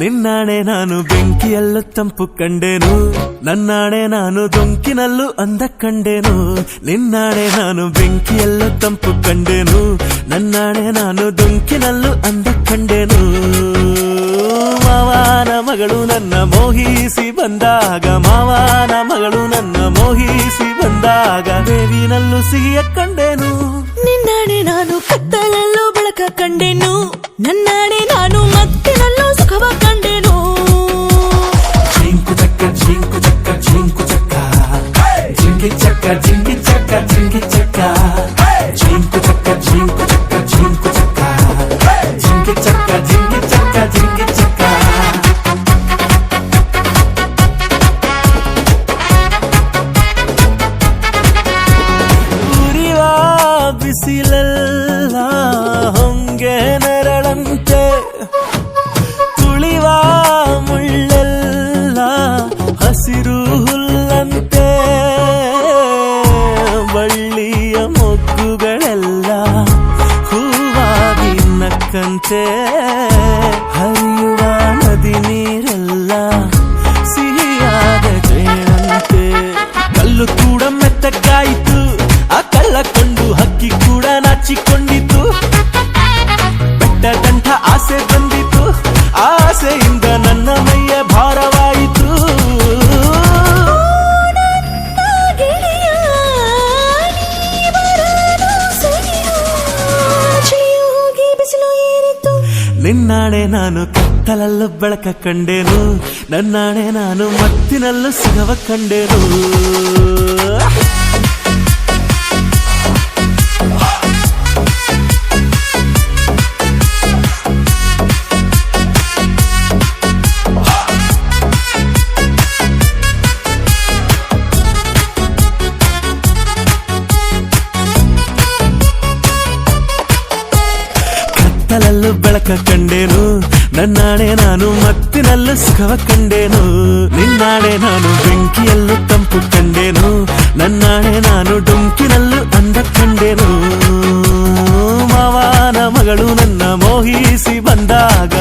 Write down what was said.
ನಿನ್ನಾಣೆ ನಾನು ಬೆಂಕಿಯಲ್ಲೂ ತಂಪು ಕಂಡೇನು ನನ್ನಾಣೆ ನಾನು ದೊಂಕಿನಲ್ಲೂ ಅಂದ ಕಂಡೇನು ನಿನ್ನಾಣೆ ನಾನು ಬೆಂಕಿಯಲ್ಲೂ ತಂಪು ಕಂಡೇನು ನನ್ನಾಣೆ ನಾನು ದೊಂಕಿನಲ್ಲೂ ಅಂದ ಕಂಡೇನು ಮಾವನ ಮಗಳು ನನ್ನ ಮೋಹಿಸಿ ಬಂದಾಗ ಮಾವನ ಮಗಳು ನನ್ನ ಮೋಹಿಸಿ ಬಂದಾಗ ಬೇವಿನಲ್ಲೂ ಸಿಹಿಯ ಕಂಡೇನು ನಿನ್ನಾಣೆ ನಾನು జింకి చక్క జింకి చక్క జింకు చక్క. జింకు చక్క జింకు కంటే ನಿನ್ನಾಣೆ ನಾನು ಕತ್ತಲಲ್ಲೂ ಬೆಳಕ ಕಂಡೇನು. ನನ್ನಾಣೆ ನಾನು ಮತ್ತಿನಲ್ಲೂ ಸಿಗವ ಕಂಡೇನು. ಸಿಗಕ ಕಂಡೇನು ನನ್ನಾಣೆ ನಾನು ಮತ್ತಿನಲ್ಲೂ ಸಿಗವ ಕಂಡೇನು ನಿನ್ನಾಣೆ ನಾನು ಬೆಂಕಿಯಲ್ಲೂ ತಂಪು ಕಂಡೇನು ನನ್ನಾಣೆ ನಾನು ಡುಂಕಿನಲ್ಲೂ ಅಂದ ಕಂಡೇನು ಮಾವನ ಮಗಳು ನನ್ನ ಮೋಹಿಸಿ ಬಂದಾಗ